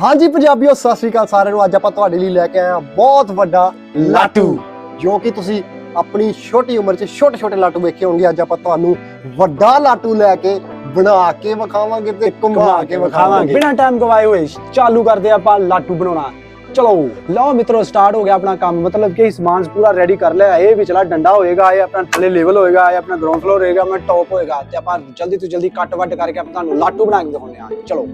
ਹਾਂਜੀ ਪੰਜਾਬੀਓ ਸਤਿ ਸ੍ਰੀ ਅਕਾਲ ਸਾਰਿਆਂ ਨੂੰ। ਅੱਜ ਆਪਾਂ ਤੁਹਾਡੇ ਲਈ ਲੈ ਕੇ ਆਏ ਹਾਂ ਬਹੁਤ ਵੱਡਾ ਲਾਟੂ ਜੋ ਕਿ ਤੁਸੀਂ ਆਪਣੀ ਛੋਟੀ ਉਮਰ 'ਚ ਛੋਟੇ ਛੋਟੇ ਲਾਟੂ ਵੇਖੇ ਹੋਣਗੇ। ਅੱਜ ਆਪਾਂ ਤੁਹਾਨੂੰ ਵੱਡਾ ਲਾਟੂ ਲੈ ਕੇ ਬਣਾ ਕੇ ਵਿਖਾਵਾਂਗੇ ਤੇ ਘੁਮਾ ਕੇ ਵਿਖਾਵਾਂਗੇ। ਬਿਨਾਂ ਟਾਈਮ ਗਵਾਏ ਹੋਏ ਚਾਲੂ ਕਰਦੇ ਆਪਾਂ ਲਾਟੂ ਬਣਾਉਣਾ। ਚਲੋ ਲਓ ਮਿੱਤਰੋ ਸਟਾਰਟ ਹੋ ਗਿਆ ਆਪਣਾ ਕੰਮ। ਮਤਲਬ ਕਿ ਸਮਾਨ ਪੂਰਾ ਰੈਡੀ ਕਰ ਲਿਆ। ਇਹ ਵਿਚਲਾ ਡੰਡਾ ਹੋਏਗਾ ਇਹ ਆਪਣਾ ਥੱਲੇ ਲੈਵਲ ਹੋਏਗਾ ਇਹ ਆਪਣਾ ਗਰਾਊਂਡ ਫਲੋਰ ਹੋਏਗਾ ਆਪਣਾ ਟੌਪ ਹੋਏਗਾ। ਤੇ ਆਪਾਂ ਜਲਦੀ ਤੋਂ ਜਲਦੀ ਕੱਟ ਵੱਟ ਕਰਕੇ ਆਪਾਂ ਤੁਹਾਨੂੰ ਲਾਟੂ ਬਣਾ ਕੇ ਦਿਖਾਉਂਦੇ ਹਾਂ। ਚਲੋ।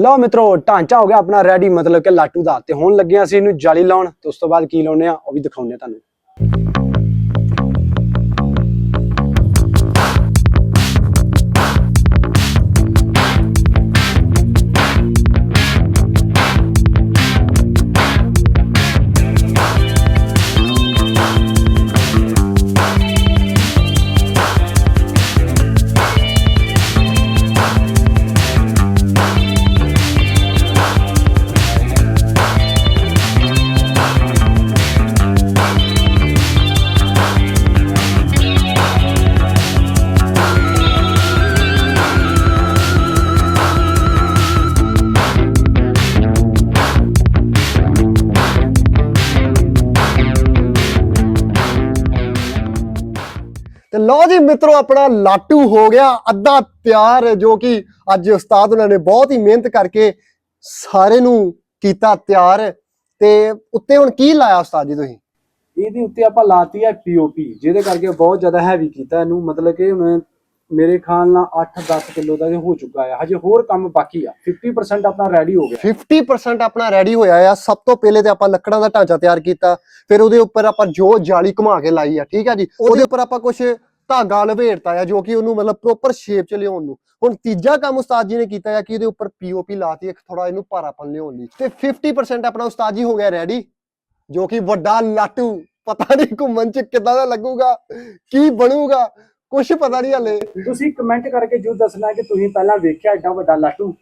ਲਓ ਮਿੱਤਰੋ, ਢਾਂਚਾ ਹੋ ਗਿਆ ਆਪਣਾ ਰੈਡੀ ਮਤਲਬ ਕਿ ਲਾਟੂ ਦਾ, ਤੇ ਹੁਣ ਲੱਗੇ ਅਸੀਂ ਇਹਨੂੰ ਜਾਲੀ ਲਾਉਣ, ਤੇ ਉਸ ਤੋਂ ਬਾਅਦ ਕੀ ਲਾਉਣੇ ਆ ਉਹ ਵੀ ਦਿਖਾਉਂਦੇ ਆ ਤੁਹਾਨੂੰ। ਤੇ ਲਓ ਜੀ ਮਿੱਤਰੋ, ਆਪਣਾ ਲਾਟੂ ਹੋ ਗਿਆ ਅੱਧਾ ਤਿਆਰ, ਜੋ ਕਿ ਅੱਜ ਉਸਤਾਦ ਉਹਨਾਂ ਨੇ ਬਹੁਤ ਹੀ ਮਿਹਨਤ ਕਰਕੇ ਸਾਰੇ ਨੂੰ ਕੀਤਾ ਤਿਆਰ। ਤੇ ਉੱਤੇ ਹੁਣ ਕੀ ਲਾਇਆ ਉਸਤਾਦ ਜੀ ਤੁਸੀਂ? ਇਹਦੇ ਉੱਤੇ ਆਪਾਂ ਲਾਤੀ ਹੈ ਪੀਓਪੀ ਜਿਹਦੇ ਕਰਕੇ ਬਹੁਤ ਜ਼ਿਆਦਾ ਹੈਵੀ ਕੀਤਾ ਇਹਨੂੰ। ਮਤਲਬ ਕਿ ਹੁਣ ਮੇਰੇ ਖਿਆਲ ਨਾਲ 8-10 ਕਿਲੋ ਦਾ ਇਹ ਹੋ ਚੁੱਕਾ ਹੈ ਹਜੇ ਹੋਰ ਕੰਮ ਬਾਕੀ ਆ। 50% ਆਪਣਾ ਰੈਡੀ ਹੋ ਗਿਆ। 50% ਆਪਣਾ ਰੈਡੀ ਹੋਇਆ ਆ। ਸਭ ਤੋਂ ਪਹਿਲੇ ਤੇ ਆਪਾਂ ਲੱਕੜਾਂ ਦਾ ਢਾਂਚਾ ਤਿਆਰ ਕੀਤਾ। ਫਿਰ ਉਹਦੇ ਉੱਪਰ ਆਪਾਂ ਜੋ ਜਾਲੀ ਘੁਮਾ ਕੇ ਲਾਈ ਆ ਠੀਕ ਆ ਜੀ? ਉਹਦੇ ਉੱਪਰ ਆਪਾਂ ਕੁਝ ਧਾਗਾ ਲਵੇੜਤਾ ਆ ਜੋ ਕਿ ਉਹਨੂੰ ਮਤਲਬ ਪ੍ਰੋਪਰ ਸ਼ੇਪ ਚ ਲਿਆਉਣ ਨੂੰ। ਹੁਣ ਤੀਜਾ ਕੰਮ ਉਸਤਾਦ ਜੀ ਨੇ ਕੀਤਾ ਆ ਕਿ ਇਹਦੇ ਉੱਪਰ ਪੀਓਪੀ ਲਾਤੀ ਇੱਕ ਥੋੜਾ ਇਹਨੂੰ ਭਾਰਾਪਨ ਲਿਆਉਣ ਲਈ। ਤੇ 50% ਆਪਣਾ ਉਸਤਾਦ ਜੀ ਹੋ ਗਿਆ ਰੈਡੀ ਜੋ ਕਿ ਵੱਡਾ ਲਾਟੂ। ਪਤਾ ਨਹੀਂ ਘੁੰਮਣ ਚ ਕਿੱਦਾਂ ਦਾ ਲੱਗੂਗਾ ਕੀ ਬਣੂਗਾ। ਕੁਝ ਪਤਾ ਨਹੀਂ ਹਲੇ। ਤੁਸੀਂ ਕਮੈਂਟ ਕਰਕੇ ਜੋ ਦੱਸਣਾ ਕਿ ਤੁਸੀਂ ਪਹਿਲਾਂ ਵੇਖਿਆ ਏਡਾ ਵੱਡਾ ਲਾਟੂ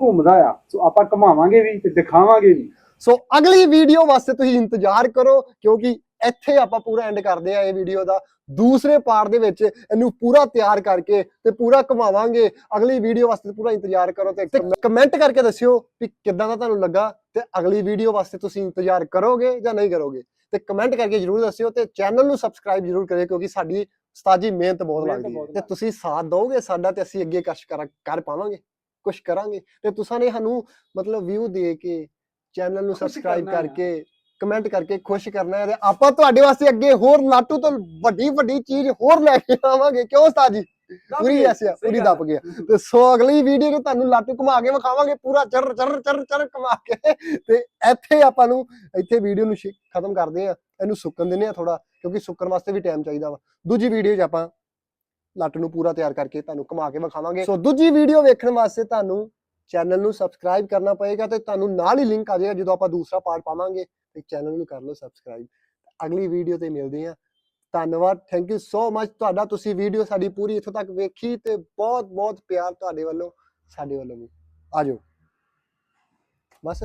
ਘੁੰਮਦਾ ਆ। ਸੋ ਆਪਾਂ ਘਮਾਵਾਂਗੇ ਵੀ ਤੇ ਦਿਖਾਵਾਂਗੇ ਵੀ। ਸੋ ਅਗਲੀ ਵੀਡੀਓ ਵਾਸਤੇ ਤੁਸੀਂ ਇੰਤਜ਼ਾਰ ਕਰੋ ਕਿਉਂਕਿ ਇੱਥੇ ਆਪਾਂ ਪੂਰਾ ਐਂਡ ਕਰਦੇ ਆ ਇਹ ਵੀਡੀਓ ਦਾ। ਦੂਸਰੇ ਪਾਰਟ ਦੇ ਵਿੱਚ ਇਹਨੂੰ ਪੂਰਾ ਤਿਆਰ ਕਰਕੇ ਤੇ ਪੂਰਾ ਘੁਮਾਵਾਂਗੇ। ਅਗਲੀ ਵੀਡੀਓ ਵਾਸਤੇ ਪੂਰਾ ਇੰਤਜ਼ਾਰ ਕਰੋ ਤੇ ਕਮੈਂਟ ਕਰਕੇ ਦੱਸਿਓ ਕਿ ਕਿੱਦਾਂ ਦਾ ਤੁਹਾਨੂੰ ਲੱਗਾ ਤੇ ਅਗਲੀ ਵੀਡੀਓ ਵਾਸਤੇ ਤੁਸੀਂ ਇੰਤਜ਼ਾਰ ਕਰੋਗੇ ਜਾਂ ਨਹੀਂ ਕਰੋਗੇ। ਤੇ ਕਮੈਂਟ ਕਰਕੇ ਜਰੂਰ ਦੱਸਿਓ ਤੇ ਚੈਨਲ ਨੂੰ ਸਬਸਕ੍ਰਾਈਬ ਜਰੂਰ ਕਰਿਓ ਕਿਉਂਕਿ ਸਾਡੀ ਉਸਤਾਦ ਜੀ ਮਿਹਨਤ ਬਹੁਤ ਲੱਗਦੀ ਹੈ। ਤੇ ਤੁਸੀਂ ਸਾਥ ਦਿਓਗੇ ਸਾਡਾ ਤੇ ਅਸੀਂ ਅੱਗੇ ਕਸ਼ ਕਰ ਪਾਵਾਂਗੇ ਕੁਝ ਕਰਾਂਗੇ। ਤੇ ਤੁਸੀਂ ਨੇ ਸਾਨੂੰ ਮਤਲਬ ਵਿਊ ਦੇ ਕੇ ਚੈਨਲ ਨੂੰ ਸਬਸਕ੍ਰਾਈਬ। ਕਰਕੇ ਕਮੈਂਟ ਕਰਕੇ ਖੁਸ਼ ਕਰਨਾ ਹੈ ਤੇ ਆਪਾਂ ਤੁਹਾਡੇ ਵਾਸਤੇ ਅੱਗੇ ਹੋਰ ਲਾਟੂ ਤੋਂ ਵੱਡੀ ਵੱਡੀ ਚੀਜ਼ ਹੋਰ ਲੈ ਕੇ ਆਵਾਂਗੇ। ਕਿਉਂ ਉਸਤਾਦ ਜੀ? ਪੂਰੀ ਐਸੀ ਪੂਰੀ ਦੱਬ ਗਿਆ ਤੇ ਸੋ ਅਗਲੀ ਵੀਡੀਓ ਨੂੰ ਤੁਹਾਨੂੰ ਲਾਟੂ ਘੁਮਾ ਕੇ ਵਿਖਾਵਾਂਗੇ ਪੂਰਾ ਚਰ ਚਰ ਚਰ ਚਰ ਘੁਮਾ ਕੇ। ਤੇ ਇੱਥੇ ਆਪਾਂ ਨੂੰ ਇੱਥੇ ਵੀਡੀਓ ਨੂੰ ਖਤਮ ਕਰਦੇ ਆ ਇਹਨੂੰ ਸੁੱਕਣ ਦਿੰਦੇ ਆ ਥੋੜਾ ਕਿਉਂਕਿ ਸੁੱਕਣ ਵਾਸਤੇ ਵੀ ਟਾਈਮ ਚਾਹੀਦਾ ਵਾ। ਦੂਜੀ ਵੀਡੀਓ 'ਚ ਆਪਾਂ ਲੱਟ ਨੂੰ ਪੂਰਾ ਤਿਆਰ ਕਰਕੇ ਤੁਹਾਨੂੰ ਘੁਮਾ ਕੇ ਵਿਖਾਵਾਂਗੇ। ਸੋ ਦੂਜੀ ਵੀਡੀਓ ਵੇਖਣ ਵਾਸਤੇ ਤੁਹਾਨੂੰ ਚੈਨਲ ਨੂੰ ਸਬਸਕ੍ਰਾਈਬ ਕਰਨਾ ਪਏਗਾ ਤੇ ਤੁਹਾਨੂੰ ਨਾਲ ਹੀ ਲਿੰਕ ਆ ਜਾਏਗਾ ਜਦੋਂ ਆਪਾਂ ਦੂਸਰਾ ਪਾਰਟ ਪਾਵਾਂਗੇ। ਤੇ ਚੈਨਲ ਨੂੰ ਕਰ ਲਓ ਸਬਸਕ੍ਰਾਈਬ ਅਗਲੀ ਵੀਡੀਓ ਤੇ ਮਿਲਦੇ ਹਾਂ। ਧੰਨਵਾਦ। ਥੈਂਕ ਯੂ ਸੋ ਮਚ ਤੁਹਾਡਾ ਤੁਸੀਂ ਵੀਡੀਓ ਸਾਡੀ ਪੂਰੀ ਇੱਥੋਂ ਤੱਕ ਵੇਖੀ ਤੇ ਬਹੁਤ ਬਹੁਤ ਪਿਆਰ ਤੁਹਾਡੇ ਵੱਲੋਂ, ਸਾਡੇ ਵੱਲੋਂ ਵੀ। ਆਜੋ ਬਸ।